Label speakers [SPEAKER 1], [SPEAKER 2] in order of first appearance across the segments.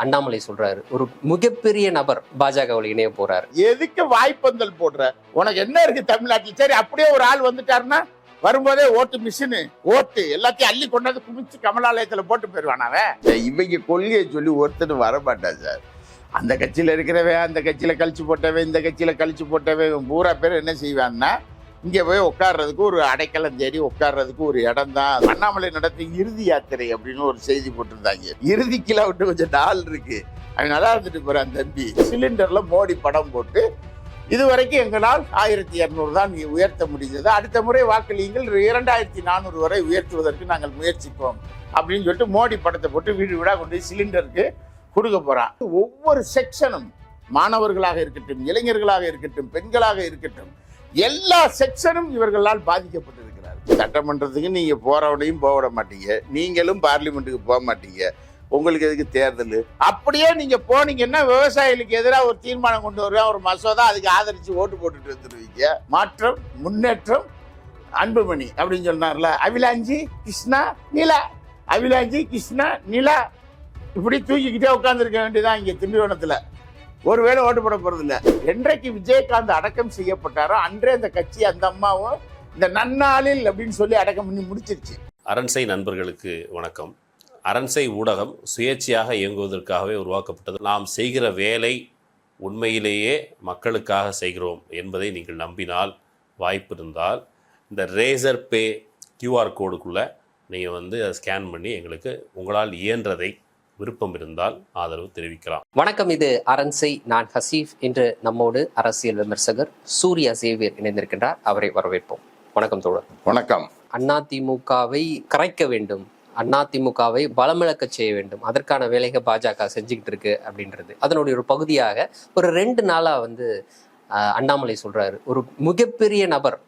[SPEAKER 1] அண்ணாமலை சொல்றாரு. ஒரு மிகப்பெரிய நபர் பாஜகவில் இணைய போறாரு.
[SPEAKER 2] எதுக்கு வாய்ப்பந்தல் போடுற? உனக்கு என்ன இருக்கு தமிழ்நாட்டில்? சரி அப்படியே ஒரு ஆள் வந்துட்டாருன்னா வரும்போதே ஓட்டு மிஷினு ஓட்டு எல்லாத்தையும் அள்ளி கொண்டாந்து குமிச்சு கமலாலயத்துல போட்டு போயிருவான் அவன்? இவங்க கொள்கையை சொல்லி ஒருத்தர் வர மாட்டான் சார். அந்த கட்சியில இருக்கிறவன் அந்த கட்சியில கழிச்சு போட்டவன் இந்த கட்சியில கழிச்சு போட்டவன் பூரா பேர் என்ன செய்வான்னா இங்கே போய் உட்கார்றதுக்கு ஒரு அடைக்கலம் தேடி உட்கார்றதுக்கு ஒரு இடம் தான் அண்ணாமலை நடத்தி இறுதி யாத்திரை அப்படின்னு ஒரு செய்தி போட்டிருந்தாங்க. இறுதிக்குலாம் விட்டு கொஞ்சம் டால் இருக்கு. அவன் நல்லா இருந்துட்டு போகிறான் தம்பி. சிலிண்டரில் மோடி படம் போட்டு இதுவரைக்கும் எங்களால் ஆயிரத்தி இரநூறு தான் நீ உயர்த்த முடிந்தது அடுத்த முறை வாக்களியுங்கள் இரண்டாயிரத்தி நானூறு வரை உயர்த்துவதற்கு நாங்கள் முயற்சிப்போம் அப்படின்னு சொல்லிட்டு மோடி படத்தை போட்டு வீடு வீடாக கொண்டு போய் சிலிண்டருக்கு கொடுக்க போகிறான் ஒவ்வொரு செக்ஷனும் மாணவர்களாக இருக்கட்டும் இளைஞர்களாக இருக்கட்டும் பெண்களாக இருக்கட்டும் எல்லா செக்ஷனும் இவர்களால் பாதிக்கப்பட்டிருக்கிறார். சட்டமன்றத்துக்கு நீங்கள் போறவனையும் போக விட மாட்டீங்க. நீங்களும் பார்லிமெண்ட்டுக்கு போக மாட்டீங்க. உங்களுக்கு எதுக்கு தேர்தல்? அப்படியே நீங்கள் போனீங்கன்னா விவசாயிகளுக்கு எதிராக ஒரு தீர்மானம் கொண்டு வருவேன் ஒரு மசோதா அதுக்கு ஆதரித்து ஓட்டு போட்டுட்டு வந்துருவீங்க மாற்றம் முன்னேற்றம் அன்புமணி அப்படின்னு சொன்னார்ல. அவிலாஞ்சி கிருஷ்ணா நிலா. அவிலாஞ்சி கிருஷ்ணா நிலா. இப்படி தூக்கிக்கிட்டே உட்காந்துருக்க வேண்டியதான் இங்கே திண்டிவனத்தில் ஒருவேளை ஓட்டு போட போறது இல்ல என்றைக்கு விஜயகாந்த் அடக்கம் செய்யப்பட்டாரோ அன்றே அந்த கட்சி அந்த அம்மாவும் இந்த நன்னாளில் அப்படின்னு சொல்லி அடக்கம் பண்ணி முடிச்சிருச்சு.
[SPEAKER 3] அரண்சை நண்பர்களுக்கு வணக்கம். அரண்சை ஊடகம் சுயேட்சையாக இயங்குவதற்காகவே உருவாக்கப்பட்டது. நாம் செய்கிற வேலை உண்மையிலேயே மக்களுக்காக செய்கிறோம் என்பதை நீங்கள் நம்பினால் வாய்ப்பு இருந்தால் இந்த ரேசர் பே கியூஆர் கோடுக்குள்ளே நீங்கள் வந்து அதை ஸ்கேன் பண்ணி எங்களுக்கு உங்களால் இயன்றதை விருப்பம் இருந்தால் ஆதரவு தெரிவிக்கலாம்.
[SPEAKER 1] வணக்கம் இது அரண்சை. நான் ஹசீஃப். இன்று நம்மோடு அரசியல் விமர்சகர் சூர்யா சேவியர் இணைந்திருக்கின்றார். அவரை வரவேற்போம். வணக்கம் தோழர்.
[SPEAKER 2] வணக்கம்.
[SPEAKER 1] அதிமுகவை கரைக்க வேண்டும். அதிமுகவை பலமிழக்க செய்ய வேண்டும். அதற்கான வேலையை பாஜக செஞ்சுக்கிட்டு இருக்கு அப்படின்றது. அதனுடைய ஒரு பகுதியாக ஒரு ரெண்டு நாளா வந்து அண்ணாமலை சொல்றாரு. ஒரு மிகப்பெரிய நபர்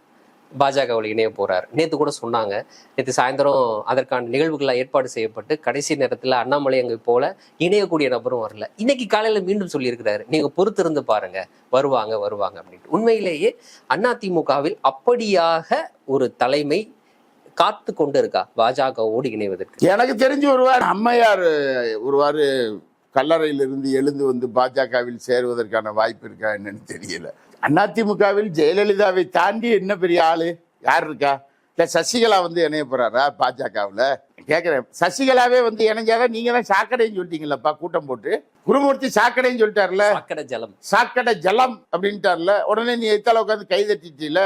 [SPEAKER 1] பாஜகவில் இணைய போறார். நேத்து கூட சொன்னாங்க. நேற்று சாயந்தரம் அதற்கான நிகழ்வுகள்லாம் ஏற்பாடு செய்யப்பட்டு கடைசி நேரத்தில் அண்ணாமலை அங்கே போல இணையக்கூடிய நபரும் வரல. இன்னைக்கு காலையில மீண்டும் சொல்லியிருக்கிறாரு. நீங்க பொறுத்திருந்து பாருங்க. வருவாங்க வருவாங்க அப்படின்ட்டு. உண்மையிலேயே அதிமுகவில் அப்படியாக ஒரு தலைமை காத்து கொண்டு இருக்கா பாஜகவோடு இணைவதற்கு?
[SPEAKER 2] எனக்கு தெரிஞ்சு ஒருவார் அம்மையார் ஒருவாறு கல்லறையிலிருந்து எழுந்து வந்து பாஜகவில் சேருவதற்கான வாய்ப்பு இருக்கா என்னன்னு தெரியல. அதிமுகவில் ஜெயலலிதாவை தாண்டி என்ன பெரிய ஆளு? யார் இருக்கா? இல்ல சசிகலா வந்து இணைய போறாரா பாஜகவில்? கேட்குறேன் சசிகலாவே வந்து இணைஞ்சாதான் நீங்க தான் சாக்கடைன்னு சொல்லிட்டீங்களப்பா கூட்டம் போட்டு. குருமூர்த்தி சாக்கடைன்னு சொல்லிட்டார்ல
[SPEAKER 1] சக்கர ஜலம்.
[SPEAKER 2] சாக்கடை ஜலம் அப்படின்ட்டார்ல உடனே நீ எத்தால உட்காந்து கை தட்டிட்டீல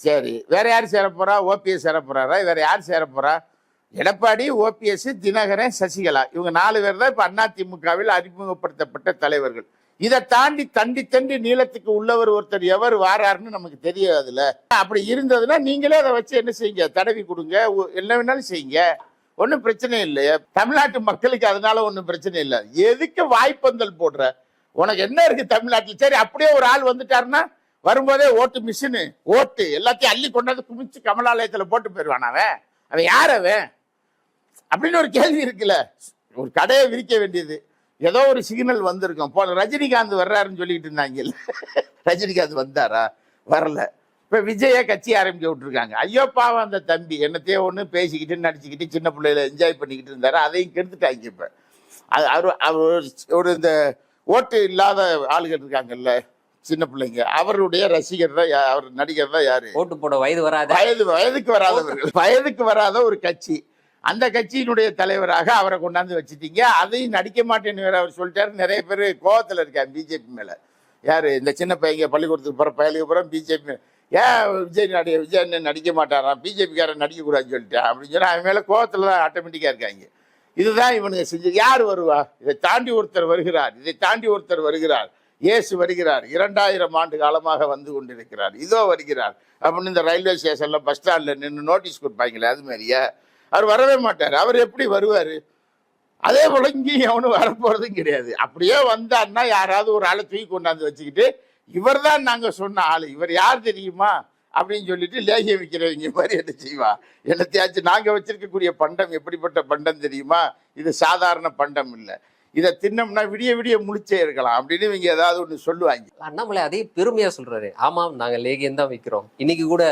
[SPEAKER 2] சரி வேற யார் சேர போறா? ஓபிஎஸ் சேர போறாரா? வேற யார் சேர போறா? எடப்பாடி ஓபிஎஸ் தினகரன் சசிகலா. இவங்க நாலு பேர் தான் இப்ப அதிமுகவில் அறிமுகப்படுத்தப்பட்ட தலைவர்கள். இதை தாண்டி தண்டி தண்டி நீளத்துக்கு உள்ளவர் ஒருத்தர் எவர் வாராருன்னு நமக்கு தெரியாதுல்ல. அப்படி இருந்ததுன்னா நீங்களே அதை வச்சு என்ன செய்யுங்க? தடவி கொடுங்க. என்ன வேணாலும் செய்யுங்க. ஒன்றும் பிரச்சனை இல்லையே தமிழ்நாட்டு மக்களுக்கு அதனால ஒன்றும் பிரச்சனை இல்லை. எதுக்கு வாய்ப்பந்தல் போடுற? உனக்கு என்ன இருக்கு தமிழ்நாட்டில்? சரி அப்படியே ஒரு ஆள் வந்துட்டாருன்னா வரும்போதே ஓட்டு மிஷினு ஓட்டு எல்லாத்தையும் அள்ளி கொண்டாந்து குமிச்சு கமலாலயத்தில் போட்டு போயிடுவான் அவன். அவன் யார் அவன்? அப்படின்னு ஒரு கேள்வி இருக்குல்ல. ஒரு கடையை விரிக்க வேண்டியது. ஏதோ ஒரு சிக்னல் வந்திருக்கும். போன ரஜினிகாந்த் வர்றாருன்னு சொல்லிட்டு இருந்தாங்கல்ல. ரஜினிகாந்த் வந்தாரா? வரல. இப்ப விஜய கட்சி ஆரம்பிக்க விட்டுருக்காங்க. ஐயோ பாவம் அந்த தம்பி. என்னத்தையோ ஒன்று பேசிக்கிட்டு நடிச்சுக்கிட்டு சின்ன பிள்ளையில என்ஜாய் பண்ணிக்கிட்டு இருந்தாரு. அதையும் கெடுத்துட்டாங்க இப்ப. அது அவர் அவர் ஒரு இந்த ஓட்டு இல்லாத ஆளுகள் இருக்காங்கல்ல சின்ன பிள்ளைங்க. அவருடைய ரசிகர் தான் அவர் நடிகர் தான் யாரு?
[SPEAKER 1] ஓட்டு போட வயது வராத.
[SPEAKER 2] வயது வயதுக்கு வராதவர்கள் வயதுக்கு வராத ஒரு கட்சி. அந்த கட்சியினுடைய தலைவராக அவரை கொண்டாந்து வச்சுட்டீங்க. அதையும் நடிக்க மாட்டேன்னு அவர் சொல்லிட்டாரு. நிறைய பேர் கோவத்தில் இருக்காங்க பிஜேபி மேலே. யார்? இந்த சின்ன பையங்க பள்ளிக்கூடத்துக்கு போகிற பயலுக்கு போகிறோம் பிஜேபி ஏன் விஜய் நடி விஜய் அண்ணன் நடிக்க மாட்டாராம் பிஜேபிக்காரன் நடிக்கக்கூடாதுன்னு சொல்லிட்டேன் அப்படின்னு சொன்னால் அவன் மேலே கோவத்தில் தான் ஆட்டோமேட்டிக்காக இருக்காங்க. இதுதான் இவனுங்க செஞ்சு யார் வருவா? இதை தாண்டி ஒருத்தர் வருகிறார். இதை தாண்டி ஒருத்தர் வருகிறார். இயேசு வருகிறார். இரண்டாயிரம் ஆண்டு காலமாக வந்து கொண்டிருக்கிறார். இதோ வருகிறார். அப்படின்னு இந்த ரயில்வே ஸ்டேஷனில் பஸ் ஸ்டாண்டில் நின்று நோட்டீஸ் கொடுப்பாங்களே அது மாதிரியே? அவர் வரவே மாட்டார். அவர் எப்படி வருவார்? அதே போல இங்கேயும் அவனு வரப்போறதும் கிடையாது. அப்படியே வந்தான்னா யாராவது ஒரு ஆளை தூக்கி கொண்டாந்து வச்சுக்கிட்டு இவர் தான் நாங்கள் சொன்ன ஆள். இவர் யார் தெரியுமா? அப்படின்னு சொல்லிட்டு லேகியம் விற்கிறவங்க மாதிரி என்ன செய்வா? என்னத்தையாச்சும் நாங்கள் வச்சிருக்கக்கூடிய பண்டம் எப்படிப்பட்ட பண்டம் தெரியுமா? இது சாதாரண பண்டம் இல்லை. இதை தின்னம்னா விடிய விடிய முழிச்சே இருக்கலாம் அப்படின்னு இவங்க ஏதாவது ஒன்று சொல்லுவாங்க.
[SPEAKER 1] அண்ணாமலை அதே பெருமையாக சொல்கிறாரு ஆமாம் நாங்கள் லேகியம் தான் வைக்கிறோம். இன்னைக்கு கூட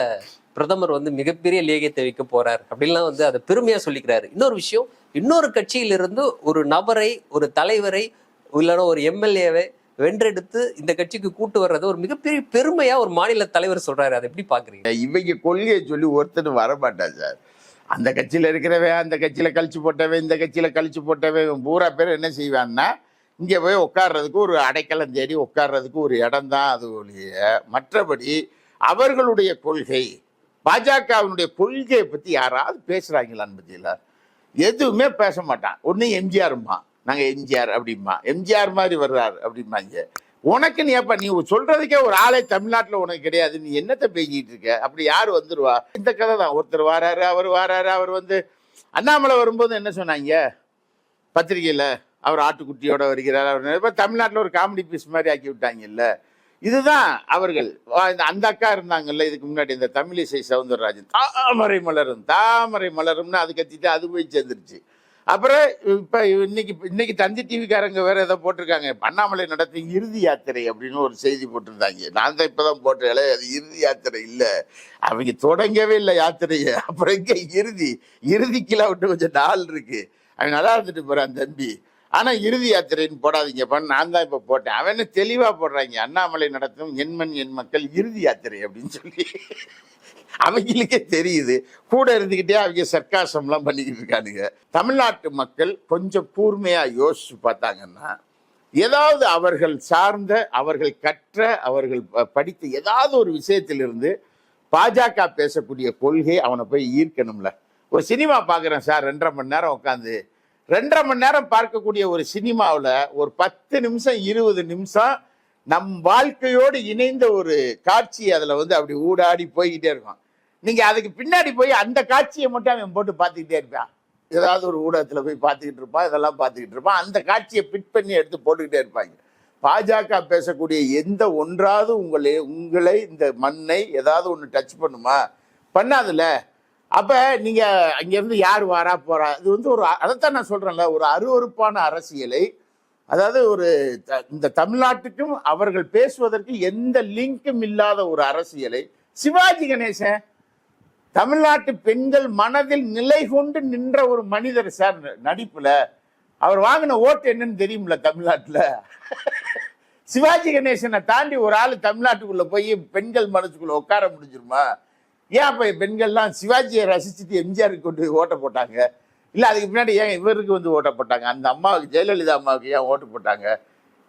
[SPEAKER 1] பிரதமர் வந்து மிகப்பெரிய லேகியத்தை வைக்க போறார். அப்படின்லாம் வந்து அதை பெருமையா சொல்லிக்கிறாரு. இன்னொரு விஷயம் இன்னொரு கட்சியிலிருந்து ஒரு நபரை ஒரு தலைவரை இல்லைன்னா ஒரு எம்எல்ஏவை வென்றெடுத்து இந்த கட்சிக்கு கூட்டு வர்றது ஒரு மிகப்பெரிய பெருமையா ஒரு மாநில தலைவர் சொல்றாரு. அதை எப்படி பாக்குறீங்க?
[SPEAKER 2] இவங்க கொள்கையை சொல்லி ஒருத்தர் வரமாட்டான் சார். அந்த கட்சியில இருக்கிறவன் அந்த கட்சியில கழிச்சு போட்டவன் இந்த கட்சியில கழிச்சு போட்டவன் பூரா பேர் என்ன செய்வான்னா இங்க போய் உட்கார்றதுக்கு ஒரு அடைக்கலம் தேடி உட்கார்றதுக்கு ஒரு இடம் தான் அது ஒழிய மற்றபடி அவர்களுடைய கொள்கை. பாஜகவினுடைய கொள்கையை பற்றி யாராவது பேசுகிறாங்களான்னு பற்றியில் எதுவுமே பேச மாட்டான். ஒண்ணு எம்ஜிஆர்மா நாங்கள் எம்ஜிஆர் அப்படிமா எம்ஜிஆர் மாதிரி வர்றாரு அப்படிம்பாங்க. உனக்கு நீ அப்ப நீ சொல்றதுக்கே ஒரு ஆளே தமிழ்நாட்டில் உனக்கு கிடையாது. நீ என்னத்தை பேசிக்கிட்டு இருக்க? அப்படி யார் வந்துருவா? இந்த கதை தான். ஒருத்தர் வாராரு அவர் வாராரு அவர் வந்து அண்ணாமலை வரும்போது என்ன சொன்னாங்க? பத்திரிகையில் அவர் ஆட்டுக்குட்டியோட வருகிறார். அவர் தமிழ்நாட்டில் ஒரு காமெடி பீஸ் மாதிரி ஆக்கி விட்டாங்கல்ல. இதுதான் அவர்கள். இந்த அந்த அக்கா இருந்தாங்கல்ல இதுக்கு முன்னாடி இந்த தமிழிசை சவுந்தரராஜன். தாமரை மலரும் தாமரை மலரும்னு அது கத்திட்டு அது போய் சேர்ந்துருச்சு. அப்புறம் இப்போ இன்னைக்கு இன்னைக்கு தந்தி டிவிக்காரங்க வேற ஏதோ போட்டிருக்காங்க. அண்ணாமலை நடத்தி இறுதி யாத்திரை அப்படின்னு ஒரு செய்தி போட்டிருந்தாங்க. நான் தான் இப்போதான் போட்டேன் அது இறுதி யாத்திரை இல்லை. அவங்க தொடங்கவே இல்லை யாத்திரையை. அப்புறம் இங்கே இறுதி இறுதிக்கெல்லாம் விட்டு கொஞ்சம் நாள் இருக்கு. அவங்க நல்லா இருந்துட்டு போறான் தம்பி. ஆனால் இறுதி யாத்திரைன்னு போடாதீங்க நான் தான் இப்போ போட்டேன். அவன் தெளிவாக போடுறாங்க அண்ணாமலை நடத்தும் எண்மண் எண் மக்கள் இறுதி யாத்திரை அப்படின்னு சொல்லி. அவங்களுக்கே தெரியுது. கூட இருந்துக்கிட்டே அவங்க சர்க்காசம்லாம் பண்ணிக்கிட்டு இருக்கானுங்க. தமிழ்நாட்டு மக்கள் கொஞ்சம் கூர்மையாக யோசிச்சு பார்த்தாங்கன்னா ஏதாவது அவர்கள் சார்ந்த அவர்கள் கற்ற அவர்கள் ப- படித்த ஏதாவது ஒரு விஷயத்திலிருந்து பாஜக பேசக்கூடிய கொள்கை அவனை போய் ஈர்க்கணும்ல. ஒரு சினிமா பார்க்குறேன் சார் ரெண்டரை மணி நேரம் உட்காந்து ரெண்டரை மணி நேரம் பார்க்கக்கூடிய ஒரு சினிமாவில் ஒரு பத்து நிமிஷம் இருபது நிமிஷம் நம் வாழ்க்கையோடு இணைந்த ஒரு காட்சி அதில் வந்து அப்படி ஊடாடி போய்கிட்டே இருக்கும். நீங்கள் அதுக்கு பின்னாடி போய் அந்த காட்சியை மட்டும் அவன் போட்டு பார்த்துக்கிட்டே இருப்பான். ஏதாவது ஒரு ஊடகத்தில் போய் பார்த்துக்கிட்டு இருப்பான் இதெல்லாம் பார்த்துக்கிட்டு இருப்பான். அந்த காட்சியை பிட் பண்ணி எடுத்து போட்டுக்கிட்டே இருப்பாங்க. பாஜக பேசக்கூடிய எந்த ஒன்றாவது உங்களை உங்களை இந்த மண்ணை ஏதாவது ஒன்று டச் பண்ணுமா? பண்ணாதுல்ல? அப்ப நீங்க அங்கேருந்து யார் வாரா போறா? இது வந்து ஒரு அதைத்தான் நான் சொல்றேன்ல ஒரு அருவருப்பான அரசியலை அதாவது ஒரு த- இந்த தமிழ்நாட்டுக்கும் அவர்கள் பேசுவதற்கு எந்த லிங்க்கும் இல்லாத ஒரு அரசியலை சிவாஜி கணேசன் தமிழ்நாட்டு பெண்கள் மனதில் நிலை கொண்டு நின்ற ஒரு மனிதர் சார் நடிப்புல அவர் வாங்கின ஓட்டு என்னன்னு தெரியும்ல தமிழ்நாட்டுல? சிவாஜி கணேசனை தாண்டி ஒரு ஆள் தமிழ்நாட்டுக்குள்ள போய் பெண்கள் மனசுக்குள்ள உட்கார முடிஞ்சிருமா? ஏன் அப்போ பெண்கள்லாம் சிவாஜியை ரசிச்சுட்டு எம்ஜிஆருக்கு கொண்டு ஓட்ட போட்டாங்க? இல்ல அதுக்கு பின்னாடி ஏன் இவருக்கு வந்து ஓட்ட போட்டாங்க? அந்த அம்மாவுக்கு ஜெயலலிதா அம்மாவுக்கு ஏன் ஓட்டு போட்டாங்க?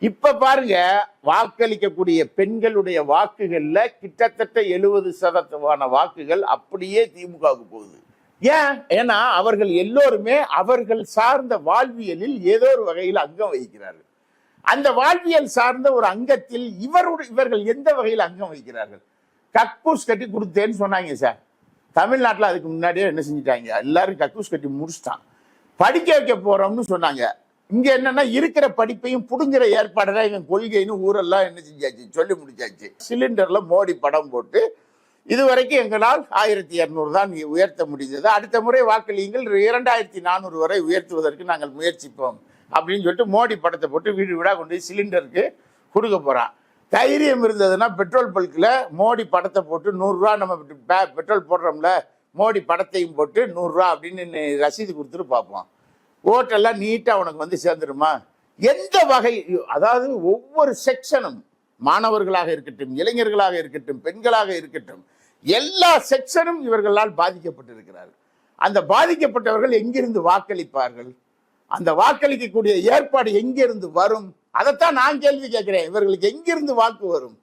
[SPEAKER 2] இப்ப பாருங்க வாக்களிக்கக்கூடிய பெண்களுடைய வாக்குகள்ல கிட்டத்தட்ட எழுபது சதமான வாக்குகள் அப்படியே திமுகவுக்கு போகுது. ஏன்? ஏன்னா அவர்கள் எல்லோருமே அவர்கள் சார்ந்த வாழ்வியலில் ஏதோ ஒரு வகையில் அங்கம் வகிக்கிறார்கள். அந்த வாழ்வியல் சார்ந்த ஒரு அங்கத்தில் இவருடைய இவர்கள் எந்த வகையில் அங்கம் வகிக்கிறார்கள்? கக்கூஸ் கட்டி கொடுத்தேன்னு சொன்னாங்க சார். தமிழ்நாட்டில் அதுக்கு முன்னாடியே என்ன செஞ்சிட்டாங்க? எல்லாரும் கக்கூஸ் கட்டி முடிச்சிட்டான் படிக்க வைக்க போறோம்னு சொன்னாங்க. இங்க என்னன்னா இருக்கிற படிப்பையும் புடுங்குற ஏற்பாடு தான் எங்க கொள்கைன்னு ஊரெல்லாம் என்ன செஞ்சாச்சு? சொல்லி முடிச்சாச்சு. சிலிண்டர்ல மோடி படம் போட்டு இதுவரைக்கும் எங்களால் ஆயிரத்தி இரநூறு தான் உயர்த்த முடிந்தது. அடுத்த முறை வாக்களியுங்கள் இரண்டாயிரத்தி நானூறு வரை உயர்த்துவதற்கு நாங்கள் முயற்சிப்போம். அப்படின்னு சொல்லிட்டு மோடி படத்தை போட்டு வீடு வீடாக கொண்டு போய் சிலிண்டருக்கு கொடுக்க போகிறான் தைரியம் இருந்ததுன்னா பெட்ரோல் பல்கில் மோடி படத்தை போட்டு நூறுரூவா நம்ம பெட்ரோல் போடுறோம்ல மோடி படத்தையும் போட்டு நூறுரூவா அப்படின்னு ரசீது கொடுத்துட்டு பார்ப்போம். ஓட்டெல்லாம் நீட்டாக உனக்கு வந்து சேர்ந்துருமா? எந்த வகை அதாவது ஒவ்வொரு செக்ஷனும் மாணவர்களாக இருக்கட்டும் இளைஞர்களாக இருக்கட்டும் பெண்களாக இருக்கட்டும் எல்லா செக்ஷனும் இவர்களால் பாதிக்கப்பட்டிருக்கிறார்கள். அந்த பாதிக்கப்பட்டவர்கள் எங்கிருந்து வாக்களிப்பார்கள்? அந்த வாக்களிக்கக்கூடிய ஏற்பாடு எங்கிருந்து வரும்? அதைத்தான் நான் கேள்வி கேட்கிறேன். இவர்களுக்கு எங்கிருந்து வாக்கு வரும்?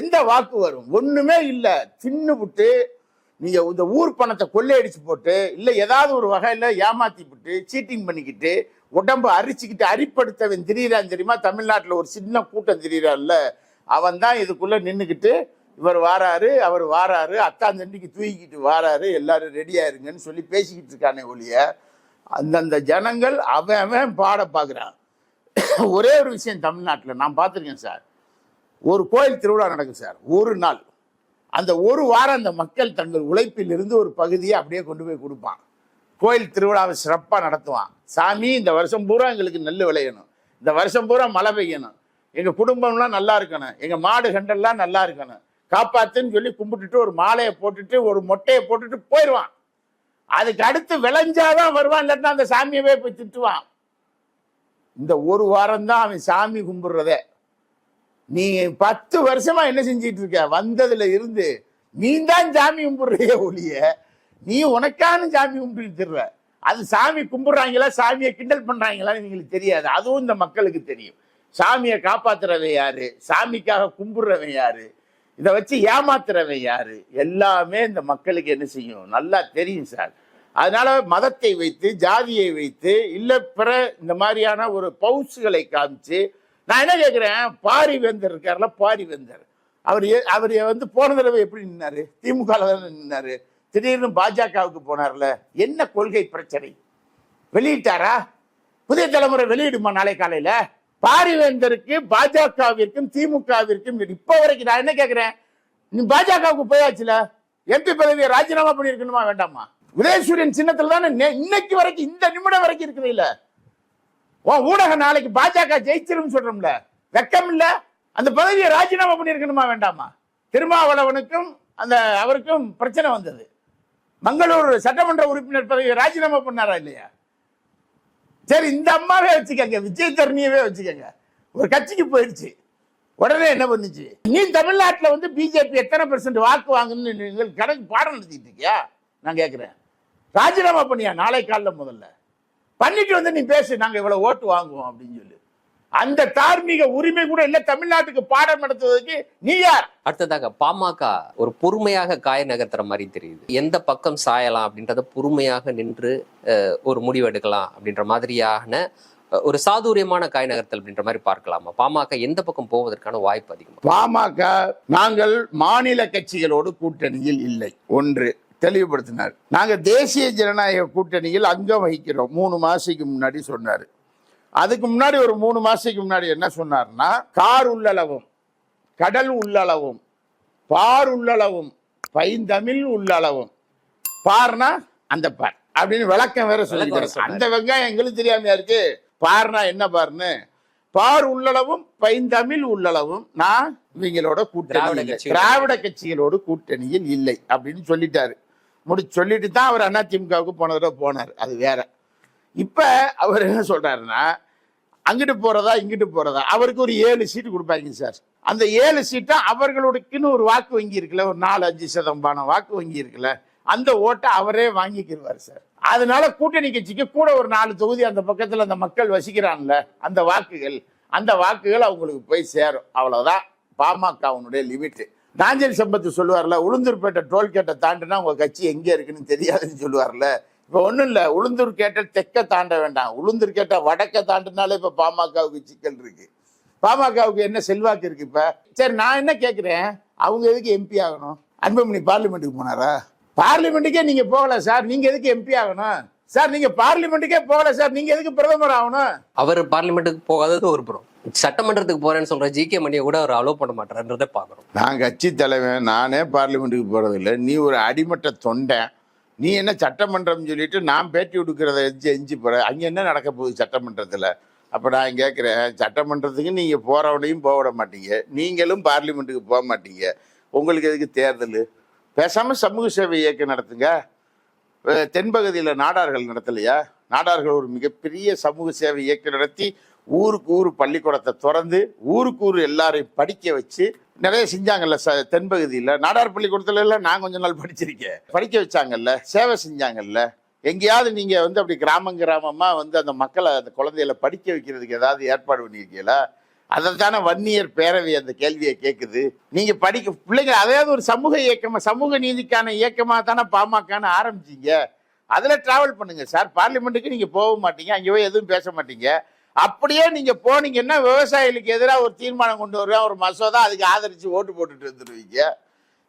[SPEAKER 2] எந்த வாக்கு வரும்? ஒண்ணுமே இல்லை. தின்னு விட்டு நீங்க இந்த ஊர் பணத்தை கொள்ளையடிச்சு போட்டு இல்லை ஏதாவது ஒரு வகையில் ஏமாத்தி விட்டு சீட்டிங் பண்ணிக்கிட்டு உடம்பு அரிச்சுக்கிட்டு அரிப்படுத்தவன் திரியிறான் தெரியுமா? தமிழ்நாட்டில் ஒரு சின்ன கூட்டம் திரியிறான்ல அவன் தான் இதுக்குள்ள நின்றுக்கிட்டு இவர் வாராரு அவர் வாராரு அத்தாந்தண்டிக்கு தூக்கிக்கிட்டு வாராரு எல்லாரும் ரெடியா இருங்கன்னு சொல்லி பேசிக்கிட்டு இருக்கானே ஒழிய அந்தந்த ஜனங்கள் அவன் அவன் பாட பார்க்குறான். ஒரே ஒரு விஷயம் தமிழ்நாட்டில் நான் பார்த்துருக்கேன் சார். ஒரு கோயில் திருவிழா நடக்கும் சார். ஒரு நாள். அந்த ஒரு வாரம் அந்த மக்கள் தங்கள் உழைப்பிலிருந்து ஒரு பகுதியை அப்படியே கொண்டு போய் கொடுப்பான். கோயில் திருவிழாவை சிறப்பாக நடத்துவான். சாமி இந்த வருஷம் பூரா எங்களுக்கு நெல் விளையணும். இந்த வருஷம் பூரா மழை பெய்யணும். எங்கள் குடும்பம்லாம் நல்லா இருக்கணும். எங்கள் மாடு கண்டெல்லாம் நல்லா இருக்கணும். காப்பாத்துன்னு சொல்லி கும்பிட்டுட்டு ஒரு மாலையை போட்டுட்டு ஒரு மொட்டையை போட்டுட்டு போயிடுவான். அதுக்கு அடுத்து விளைஞ்சாதான் வருவான் இல்லாட்டினா அந்த சாமியவே போய் திட்டுவான். இந்த ஒரு வாரம் தான் அவன் சாமி கும்பிடுறத. நீ பத்து வருஷமா என்ன செஞ்சிட்டு இருக்க வந்ததுல இருந்து நீ தான் சாமி கும்பிடுறிய ஒழிய நீ உனக்கான சாமி கும்பிட்டுற அது சாமி கும்பிடுறாங்களா சாமியை கிண்டல் பண்றாங்களான்னு எங்களுக்கு தெரியாது. அதுவும் இந்த மக்களுக்கு தெரியும். சாமியை காப்பாத்துறவன் யாரு? சாமிக்காக கும்பிடுறவன் யாரு? இதை வச்சு ஏமாத்துறவன் யாரு? எல்லாமே இந்த மக்களுக்கு என்ன செய்யும்? நல்லா தெரியும் சார். அதனால மதத்தை வைத்து ஜாதியை வைத்து இல்லை பிற இந்த மாதிரியான ஒரு பவுசுகளை காமிச்சு நான் என்ன கேட்குறேன் பாரி வேந்தர் இருக்கார்ல பாரி வேந்தர் அவர் அவர் வந்து போன தடவை எப்படி நின்னாரு? திமுக தானே நின்னாரு. திடீர்னு பாஜகவுக்கு போனார்ல. என்ன கொள்கை பிரச்சனை? வெளியிட்டாரா? புதிய தலைமுறை வெளியிடுமா நாளை காலையில? பாரிவேந்தருக்கு பாஜகவிற்கும் திமுகவிற்கும் இப்ப வரைக்கும் நான் என்ன கேட்குறேன் நீ பாஜகவுக்கு போயாச்சுல? எம்பி பதவியை ராஜினாமா பண்ணிருக்கணுமா வேண்டாமா? உதயசூரியன் சின்னத்துல தானே இன்னைக்கு வரைக்கும் இந்த நிமிடம் வரைக்கும் இருக்குது இல்ல. உன் ஊடகம் நாளைக்கு பாஜக ஜெயிச்சிரும் சொல்றோம்ல. வெக்கம் இல்ல. அந்த பதவியை ராஜினாமா பண்ணிருக்கணுமா வேண்டாமா? திருமாவளவனுக்கும் அந்த அவருக்கும் பிரச்சனை வந்தது. மங்களூர் சட்டமன்ற உறுப்பினர் பதவியை ராஜினாமா பண்ணாரா இல்லையா? சரி இந்த அம்மாவே வச்சுக்கங்க. விஜய் தரணியவே வச்சுக்கங்க. ஒரு கட்சிக்கு போயிடுச்சு உடனே என்ன பண்ணுச்சு? நீ தமிழ்நாட்டுல வந்து பிஜேபி எத்தனை பெர்சன்ட் வாக்கு வாங்குன்னு நீங்கள் கணக்கு பாடம் நடத்திட்டு இருக்கியா? நான் கேட்குறேன் ராஜினாமா பண்ணியா? நாளை காலைல முதல்ல. பண்ணிட்டு வந்து நீ பேசு நாங்க இவ்வளவு ஓட்டு வாங்குவோம் அப்படின்னு சொல்லி. அந்த தார்மீக உரிமை கூட இல்ல தமிழ்நாட்டுக்கு பாடம் நடத்துவதற்கு நீ யார்?
[SPEAKER 1] அடுத்ததாக பாமக ஒரு பொறுமையாக காய நகர்த்துற மாதிரி தெரியுது. எந்த பக்கம் சாயலாம் அப்படின்றத பொறுமையாக நின்று ஒரு முடிவு எடுக்கலாம் அப்படின்ற மாதிரியான ஒரு சாதுரியமான காய் நகர்த்தல் அப்படின்ற மாதிரி பார்க்கலாமா? பாமக எந்த பக்கம் போவதற்கான வாய்ப்பு அதிகம்?
[SPEAKER 2] பாமக நாங்கள் மாநில கட்சிகளோடு கூட்டணியில் இல்லை. ஒன்று தெளிவுபடுத்தினார். நாங்க தேசிய ஜனநாயக கூட்டணியில் அங்கம் வகிக்கிறோம். மூணு மாசத்துக்கு முன்னாடி சொன்னாரு. அதுக்கு முன்னாடி ஒரு மூணு மாசத்துக்கு முன்னாடி என்ன சொன்னார்னா கார் உள்ளளவும் கடல் உள்ளளவும் பார் உள்ளளவும் பைந்தமிழ் உள்ளளவும் பார்னா அந்த பார் அப்படின்னு விளக்கம் வேற சொல்லி
[SPEAKER 1] விளக்கம் வேற சொன்னாரு.
[SPEAKER 2] அந்த வெங்காயம் எங்களுக்கு தெரியாமையா இருக்கு? பார்னா என்ன பார்னு? பார் உள்ளளவும் பைந்தமிழ் உள்ளளவும் நான் இவங்களோட கூட்டணி.
[SPEAKER 1] திராவிட
[SPEAKER 2] கட்சிகளோடு கூட்டணியில் இல்லை அப்படின்னு சொல்லிட்டாரு. முடிச்சு சொல்லிட்டு தான் அவர் அதிமுகவுக்கு போன தடவை போனார். அது வேற. இப்போ அவர் என்ன சொல்கிறாருன்னா அங்கிட்டு போகிறதா இங்கிட்டு போகிறதா அவருக்கு ஒரு ஏழு சீட்டு கொடுப்பாங்க சார். அந்த ஏழு சீட்டை அவர்களுக்குன்னு ஒரு வாக்கு வங்கி இருக்குல்ல ஒரு நாலு அஞ்சு சதம்பான வாக்கு வங்கி இருக்குல்ல அந்த ஓட்டை அவரே வாங்கிக்கிடுவார் சார். அதனால கூட்டணி கட்சிக்கு கூட ஒரு நாலு தொகுதி அந்த பக்கத்தில் அந்த மக்கள் வசிக்கிறான்ல அந்த வாக்குகள் அந்த வாக்குகள் அவங்களுக்கு போய் சேரும். அவ்வளோதான் பாமகவுனுடைய லிமிட்டு. நாஞ்சல் சம்பத்து சொல்லுவார்ல உளுந்தூர்பேட்டை டோல்கேட்டை தாண்டினா உங்கள் கட்சி எங்கே இருக்குன்னு தெரியாதுன்னு சொல்லுவார்ல. இப்போ ஒன்றும் இல்லை உளுந்தூர் கேட்ட தெற்க தாண்ட வேண்டாம். உளுந்தூர் கேட்ட வடக்க தாண்டினாலே இப்போ பாமகவுக்கு சிக்கல் இருக்கு. பாமகவுக்கு என்ன செல்வாக்கு இருக்கு இப்போ? சரி நான் என்ன கேட்குறேன் அவங்க எதுக்கு எம்பி ஆகணும்? அன்புமணி பார்லிமெண்ட்டுக்கு போனாரா? பார்லிமெண்ட்டுக்கே நீங்கள் போகல சார். நீங்கள் எதுக்கு எம்பி ஆகணும்? சார் நீங்க பார்லிமெண்ட்டுக்கே போகல சார். நீங்க எதுக்கு பிரதமர் ஆகணும்?
[SPEAKER 1] அவர் பார்லிமெண்ட்டுக்கு போகாதது ஒரு புறம். சட்டமன்றத்துக்கு போறேன்னு சொல்ற ஜி கே மணியை கூட அவர் அலோவ் பண்ண மாட்டாருன்றதை பாக்குறோம்
[SPEAKER 2] நான் கட்சி தலைவன் நானே பார்லிமெண்ட்டுக்கு போறதில்லை. நீ ஒரு அடிமட்ட தொண்டன் நீ என்ன சட்டமன்றம் சொல்லிட்டு நான் பேட்டி கொடுக்கறத எஞ்சி எஞ்சி போற. அங்க என்ன நடக்க போகுது சட்டமன்றத்துல? அப்ப நான் கேட்கிறேன் சட்டமன்றத்துக்கு நீங்க போறவனையும் போக விட மாட்டீங்க. நீங்களும் பார்லிமெண்ட்டுக்கு போக மாட்டீங்க. உங்களுக்கு எதுக்கு தேர்தல்? பேசாம சமூக சேவை இயக்கம் நடத்துங்க. தென்பகுதியில் நாடார்கள் நடத்தலையா? நாடார்கள் ஒரு மிகப்பெரிய சமூக சேவை இயக்கம் நடத்தி ஊருக்கு ஊர் பள்ளிக்கூடத்தை திறந்து ஊருக்கு ஊர் எல்லாரையும் படிக்க வச்சு நிறைய செஞ்சாங்கல்ல ச தென்பகுதியில். நாடார் பள்ளிக்கூடத்துல எல்லாம் நான் கொஞ்ச நாள் படிச்சிருக்கேன். படிக்க வச்சாங்கல்ல சேவை செஞ்சாங்கல்ல. எங்கேயாவது நீங்கள் வந்து அப்படி கிராமம் கிராமமாக வந்து அந்த மக்களை அந்த குழந்தைகளை படிக்க வைக்கிறதுக்கு ஏதாவது ஏற்பாடு பண்ணியிருக்கீங்களா? அதைத்தானே வன்னியர் பேரவை அந்த கேள்வியை கேட்குது நீங்கள் படிக்க பிள்ளைங்க அதாவது ஒரு சமூக இயக்கமாக சமூக நீதிக்கான இயக்கமாக தானே பாமகன்னு ஆரம்பிச்சிங்க. அதில் ட்ராவல் பண்ணுங்கள் சார் பார்லிமெண்ட்டுக்கு நீங்கள் போக மாட்டீங்க அங்கே போய் எதுவும் பேச மாட்டீங்க. அப்படியே நீங்கள் போனீங்கன்னா விவசாயிகளுக்கு எதிராக ஒரு தீர்மானம் கொண்டு வருவேன் ஒரு மசோதா அதுக்கு ஆதரித்து ஓட்டு போட்டுட்டு வந்துடுவீங்க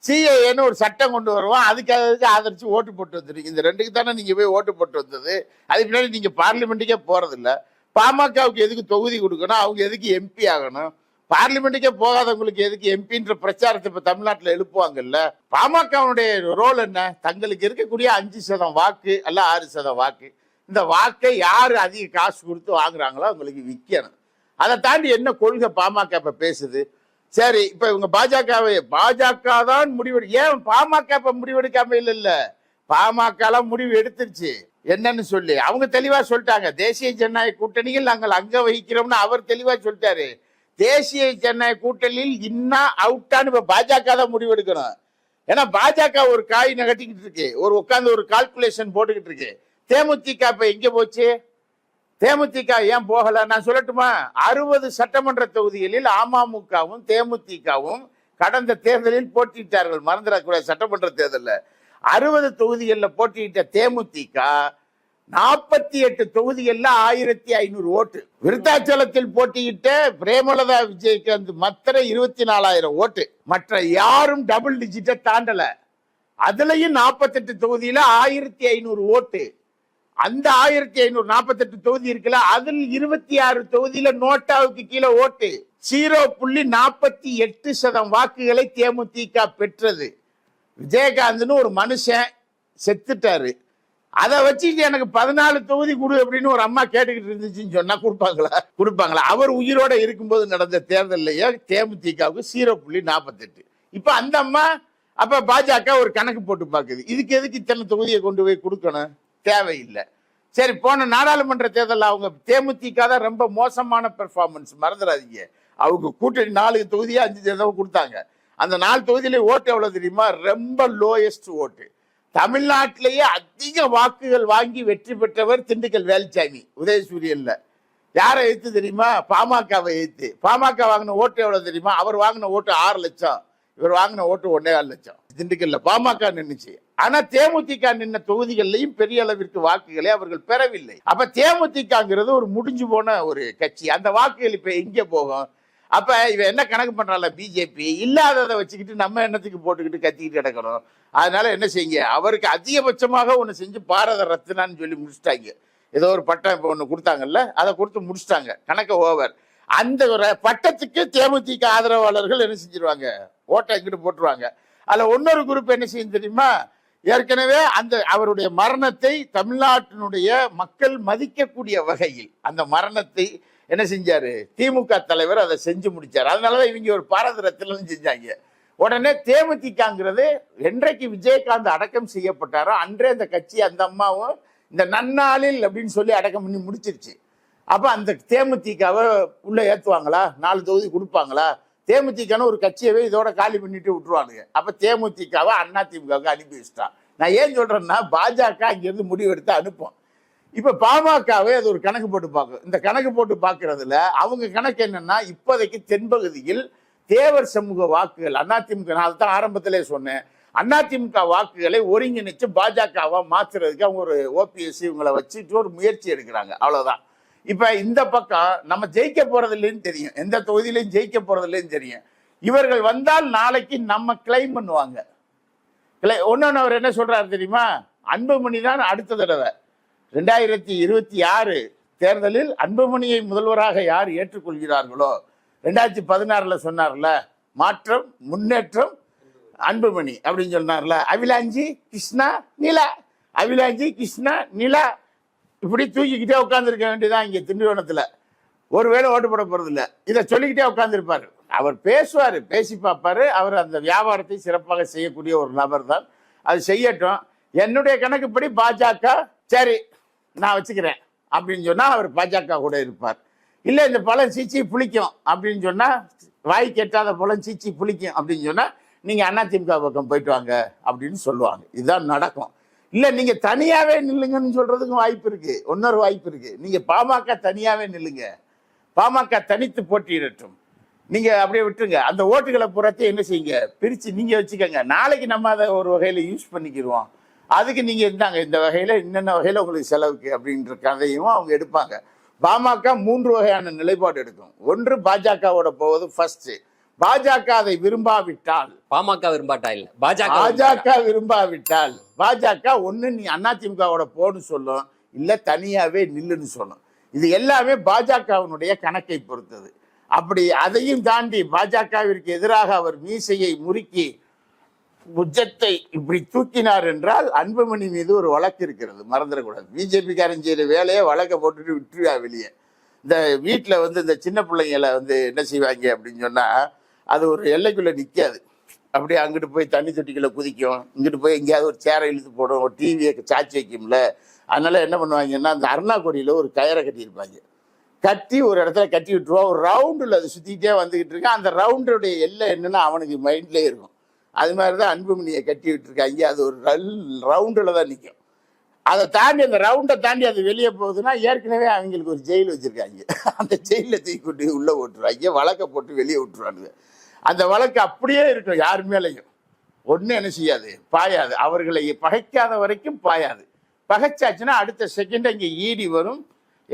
[SPEAKER 2] சிஏஏன்னு ஒரு சட்டம் கொண்டு வருவோம் அதுக்கு அதுக்கு ஆதரித்து ஓட்டு போட்டு வந்துடுவீங்க இந்த ரெண்டுக்கு தானே நீங்கள் போய் ஓட்டு போட்டு வந்தது. அதுக்கு பின்னாடி நீங்கள் பார்லிமெண்ட்டுக்கே போகிறதில்ல பாமகவுக்கு எதுக்கு தொகுதி கொடுக்கணும்? அவங்க எதுக்கு எம்பி ஆகணும்? பார்லிமெண்ட்டுக்கே போகாதவங்களுக்கு எதுக்கு எம்பின்ற பிரச்சாரத்தை இப்போ தமிழ்நாட்டில் எழுப்புவாங்கல்ல? பாமகவுடைய ரோல் என்ன? தங்களுக்கு இருக்கக்கூடிய அஞ்சு சதம் வாக்கு அல்ல ஆறு சதம் வாக்கு. இந்த வாக்கை யார் அதிக காசு கொடுத்து வாங்குறாங்களோ அவங்களுக்கு விற்கணும் அதை தாண்டி என்ன கொள்கை பாமக இப்போ பேசுது? சரி இப்போ இவங்க பாஜகவை பாஜக தான் முடிவெடு ஏன் பாமக இப்போ முடிவெடுக்காம இல்லை இல்லை? பாமகலாம் முடிவு எடுத்துருச்சு. என்னன்னு சொல்லி. அவங்க தெளிவா சொல்லிட்டாங்க. தேசிய ஜனநாயக கூட்டணியில் நாங்கள் அங்க வகிக்கிறோம்னு அவர் தெளிவா சொல்லிட்டாரு. தேசிய ஜனநாயக கூட்டணியில் இன்னா அவுட்டான்னு இப்ப பாஜக தான் முடிவு எடுக்கணும். ஏன்னா பாஜக ஒரு காய் நகட்டிக்கிட்டு இருக்கு. ஒரு உட்காந்து ஒரு கால்குலேஷன் போட்டுக்கிட்டு இருக்கு. தேமுதிக இப்ப எங்க போச்சு? தேமுதிக ஏன் போகல? நான் சொல்லட்டுமா? அறுபது சட்டமன்ற தொகுதிகளில் அமமுகவும் தேமுதிகவும் கடந்த தேர்தலில் போட்டியிட்டார்கள். மறந்துடக்கூடாது சட்டமன்ற தேர்தலில். அறுபது தொகுதிகளில் போட்டியிட்ட தேமுதிக நாற்பத்தி எட்டு தொகுதிகளில் ஆயிரத்தி ஐநூறு ஓட்டு. விருத்தாச்சலத்தில் போட்டியிட்ட பிரேமலதா விஜயகாந்த் மற்ற இருபத்தி நாலாயிரம் ஓட்டு. மற்ற யாரும் டபுள் டிஜிட்டை தாண்டல. அதுலயும் நாற்பத்தெட்டு தொகுதியில ஆயிரத்தி ஐநூறு ஓட்டு. அந்த ஆயிரத்தி ஐநூறு நாற்பத்தெட்டு தொகுதி இருக்குல்ல அதில் இருபத்தி ஆறு தொகுதியில நோட்டாவுக்கு கீழே ஓட்டு. ஜீரோ புள்ளி நாற்பத்தி எட்டு சதம் வாக்குகளை தேமுதிக பெற்றது. விஜயகாந்த்னு ஒரு மனுஷன் செத்துட்டாரு. அதை வச்சுட்டு எனக்கு பதினாலு தொகுதி கொடு அப்படின்னு ஒரு அம்மா கேட்டுக்கிட்டு இருந்துச்சுன்னு சொன்னா கொடுப்பாங்களா? கொடுப்பாங்களா? அவர் உயிரோட இருக்கும்போது நடந்த தேர்தலையே தேமுதிகவுக்கு சீரோ புள்ளி நாற்பத்தெட்டு இப்ப அந்த அம்மா அப்ப பாஜக ஒரு கணக்கு போட்டு பார்க்குது. இதுக்கு எதுக்கு இத்தனை தொகுதியை கொண்டு போய் கொடுக்கணும்? தேவையில்லை. சரி போன நாடாளுமன்ற தேர்தலில் அவங்க தேமுதிக தான் ரொம்ப மோசமான பெர்ஃபார்மன்ஸ் மறந்துடாதீங்க. அவங்க கூட்டணி நாலு தொகுதியா அஞ்சு தேர்தல் கொடுத்தாங்க. அந்த நாலு தொகுதியில ஓட்டு எவ்வளவு தெரியுமா? ரொம்ப லோயஸ்ட் ஓட்டு. தமிழ்நாட்டிலேயே அதிக வாக்குகள் வாங்கி வெற்றி பெற்றவர் திண்டுக்கல் வேலுச்சாமி உதயசூரியன்ல. யாரை எழுத்து தெரியுமா? பாமகவை எழுத்து பாமக வாங்கின ஓட்டு எவ்வளவு தெரியுமா? அவர் வாங்கின ஓட்டு ஆறு லட்சம். இவர் வாங்கின ஓட்டு ஒன்னே ஆறு லட்சம். திண்டுக்கல்ல பாமக நின்னுச்சு. ஆனா தேமுதிக நின்ன தொகுதிகளிலையும் பெரிய அளவிற்கு வாக்குகளை அவர்கள் பெறவில்லை. அப்ப தேமுதிகங்கிறது ஒரு முடிஞ்சு போன ஒரு கட்சி. அந்த வாக்குகள் இப்ப எங்கே போகும்? அப்ப இவன் என்ன கணக்கு பண்றான்ல? பிஜேபி இல்லாததை வச்சுக்கிட்டு நம்ம எண்ணத்துக்கு போட்டுக்கிட்டு கத்திக்கிட்டு கிடக்கணும். அதனால என்ன செய்யுங்க? அவருக்கு அதிகபட்சமாக ஒன்று செஞ்சு பாரத ரத்னான்னு சொல்லி முடிச்சிட்டாங்க. ஏதோ ஒரு பட்டம் இப்போ ஒன்று கொடுத்தாங்கல்ல? அதை கொடுத்து முடிச்சிட்டாங்க. கணக்கு ஓவர் அந்த ஒரு பட்டத்துக்கு தேமுதிக ஆதரவாளர்கள் என்ன செஞ்சிருவாங்க? ஓட்டை இங்கிட்டு போட்டுருவாங்க? அதில் இன்னொரு குரூப் என்ன செய்யும் தெரியுமா? ஏற்கனவே அந்த அவருடைய மரணத்தை தமிழ்நாட்டினுடைய மக்கள் மதிக்கக்கூடிய வகையில் அந்த மரணத்தை என்ன செஞ்சார்? திமுக தலைவர் அதை செஞ்சு முடித்தார் அதனால தான் இவங்க ஒரு பாரத ரத்தினம் செஞ்சாங்க. உடனே தேமுதிகங்கிறது என்றைக்கு விஜயகாந்த் அடக்கம் செய்யப்பட்டாரோ அன்றே அந்த கட்சி அந்த அம்மாவும் இந்த நன்னாளில் அப்படின்னு சொல்லி அடக்கம் பண்ணி முடிச்சிருச்சு. அப்போ அந்த தேமுதிகவை உள்ளே ஏற்றுவாங்களா நாலு தொகுதி கொடுப்பாங்களா? தேமுதிகன்னு ஒரு கட்சியவே இதோட காலி பண்ணிட்டு விட்டுருவானுங்க. அப்போ தேமுதிகவை அண்ணா அனுப்பி வச்சிட்டான் நான் ஏன் சொல்கிறேன்னா பாஜக இங்கேருந்து முடிவெடுத்து அனுப்பும். இப்ப பாமகவே அது ஒரு கணக்கு போட்டு பார்க்கும் இந்த கணக்கு போட்டு பார்க்கறதுல அவங்க கணக்கு என்னன்னா இப்போதைக்கு தென்பகுதியில் தேவர் சமூக வாக்குகள் அதிமுக நான் தான் ஆரம்பத்திலே சொன்னேன். அதிமுக வாக்குகளை ஒருங்கிணைச்சு பாஜகவா மாத்துறதுக்கு அவங்க ஒரு ஓபிஎஸ் இவங்களை வச்சுட்டு ஒரு முயற்சி எடுக்கிறாங்க. அவ்வளவுதான். இப்ப இந்த பக்கம் நம்ம ஜெயிக்க போறது இல்லைன்னு தெரியும். எந்த தொகுதியிலையும் ஜெயிக்க போறது இல்லைன்னு தெரியும். இவர்கள் வந்தால் நாளைக்கு நம்ம கிளைம் பண்ணுவாங்க. ஒன்னொன்னு அவர் என்ன சொல்றாரு தெரியுமா? அன்புமணி தான் அடுத்த தடவை. ரெண்டாயிரத்தி இருபத்தி ஆறு தேர்தலில் அன்புமணியை முதல்வராக யார் ஏற்றுக்கொள்கிறார்களோ? ரெண்டாயிரத்தி பதினாறில் சொன்னார்ல மாற்றம் முன்னேற்றம் அன்புமணி அப்படின்னு சொன்னார்ல. அவிலாஞ்சி கிருஷ்ணா நிலா. அவிலாஞ்சி கிருஷ்ணா நிலா. இப்படி தூக்கிக்கிட்டே உட்காந்துருக்க வேண்டியதான் இங்கே திண்டிவனத்தில். ஒருவேளை ஓட்டு போட போகிறதில்ல இதை சொல்லிக்கிட்டே உட்காந்துருப்பார் அவர் பேசுவார் பேசி பார்ப்பாரு. அவர் அந்த வியாபாரத்தை சிறப்பாக செய்யக்கூடிய ஒரு நபர் தான் அது செய்யட்டும். என்னுடைய கணக்குப்படி பாஜக சரி நான் வச்சுக்கிறேன் அப்படின்னு சொன்னால் அவர் பாஜக கூட இருப்பார். இல்லை இந்த பழம் சீச்சி புளிக்கும் அப்படின்னு சொன்னால் வாய் கெட்டாத பழம் சீச்சி புளிக்கும் அப்படின்னு சொன்னால் நீங்கள் அண்ணா அதிமுக பக்கம் போயிட்டு வாங்க அப்படின்னு சொல்லுவாங்க. இதுதான் நடக்கும். இல்லை நீங்கள் தனியாகவே நில்லுங்கன்னு சொல்கிறதுக்கும் வாய்ப்பு இருக்குது இன்னொரு வாய்ப்பு இருக்குது நீங்கள் பாமக தனியாகவே நில்லுங்க. பாமக தனித்து போட்டியிடட்டும். நீங்கள் அப்படியே விட்டுருங்க. அந்த ஓட்டுகளை புறத்தை என்ன செய்யுங்க? பிரித்து நீங்கள் வச்சுக்கோங்க. நாளைக்கு நம்ம அதை ஒரு வகையில் யூஸ் பண்ணிக்கிடுவோம் அதுக்கு நீங்க இருந்தாங்க இந்த வகையில என்னென்ன வகையில உங்களுக்கு செலவுக்கு அப்படின்ற கதையும் அவங்க எடுப்பாங்க. பாமக மூன்று வகையான நிலைப்பாடு எடுக்கும். ஒன்று பாஜகவோட போவது ஃபர்ஸ்ட் பாஜக அதை விரும்பாவிட்டால்.
[SPEAKER 1] பாமக விரும்பாட்டா இல்ல? பாஜக
[SPEAKER 2] பாஜக விரும்பாவிட்டால். பாஜக ஒண்ணு நீ அதிமுகவோட போன்னு சொல்லும் இல்ல தனியாவே நில்லுன்னு சொல்லும். இது எல்லாமே பாஜகவினுடைய கணக்கை பொறுத்தது. அப்படி அதையும் தாண்டி பாஜகவிற்கு எதிராக அவர் மீசையை முறுக்கி உச்சத்தை இப்படி தூக்கினார் என்றால் அன்புமணி மீது ஒரு வழக்கு இருக்கிறது. மறந்துடக்கூடாது. பிஜேபி செய்கிற வேலையை வழக்கை போட்டுட்டு விட்டுருவா வெளியே. இந்த வீட்டில் வந்து இந்த சின்ன பிள்ளைங்களை வந்து என்ன செய்வாங்க அப்படின்னு சொன்னால் அது ஒரு எல்லைக்குள்ளே நிற்காது. அப்படியே அங்கிட்டு போய் தண்ணி தொட்டிக்குள்ளே குதிக்கும். இங்கிட்டு போய் எங்கேயாவது ஒரு சேரை இழுத்து போடும் ஒரு டிவியை சாட்சி வைக்கும்ல. அதனால என்ன பண்ணுவாங்கன்னா அந்த அருணா கொடியில் ஒரு கயரை கட்டியிருப்பாங்க. கட்டி ஒரு இடத்துல கட்டி விட்டுருவோம் ஒரு ரவுண்டில் அது சுற்றிக்கிட்டே வந்துக்கிட்டு இருக்கேன் அந்த ரவுண்டுடைய எல்லை என்னென்னா அவனுக்கு மைண்ட்லேயே இருக்கும். அது மாதிரி தான் அன்புமணியை கட்டி விட்டுருக்காங்க அது ஒரு ரல் ரவுண்டில் தான் நிற்கும். அதை தாண்டி அந்த ரவுண்டை தாண்டி அது வெளியே போகுதுன்னா ஏற்கனவே அவங்களுக்கு ஒரு ஜெயில் வச்சுருக்காங்க. அந்த ஜெயிலில் தூக்கி கொண்டு உள்ளே விட்டுருவாங்க வழக்கை போட்டு வெளியே விட்டுருவாங்க அந்த வழக்கு அப்படியே இருக்கும் யார் மேலேயும். ஒன்றும் என்ன செய்யாது பாயாது. அவர்களை பகைக்காத வரைக்கும் பாயாது. பகைச்சாச்சுன்னா அடுத்த செகண்ட் அங்கே ஈடி வரும்.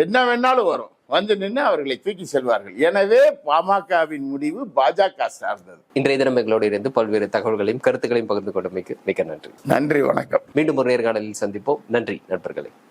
[SPEAKER 2] என்ன வேணாலும் வரும். வந்து நின்று அவர்களை தூக்கி செல்வார்கள். எனவே பாமகவின் முடிவு பாஜக சார்ந்தது.
[SPEAKER 1] இன்றைய தினம் எங்களோடு இருந்து பல்வேறு தகவல்களையும் கருத்துக்களையும் பகிர்ந்து கொண்டமைக்கு மிக்க நன்றி.
[SPEAKER 2] நன்றி வணக்கம்.
[SPEAKER 1] மீண்டும் ஒரு நேர்காணலில் சந்திப்போம். நன்றி நண்பர்களே.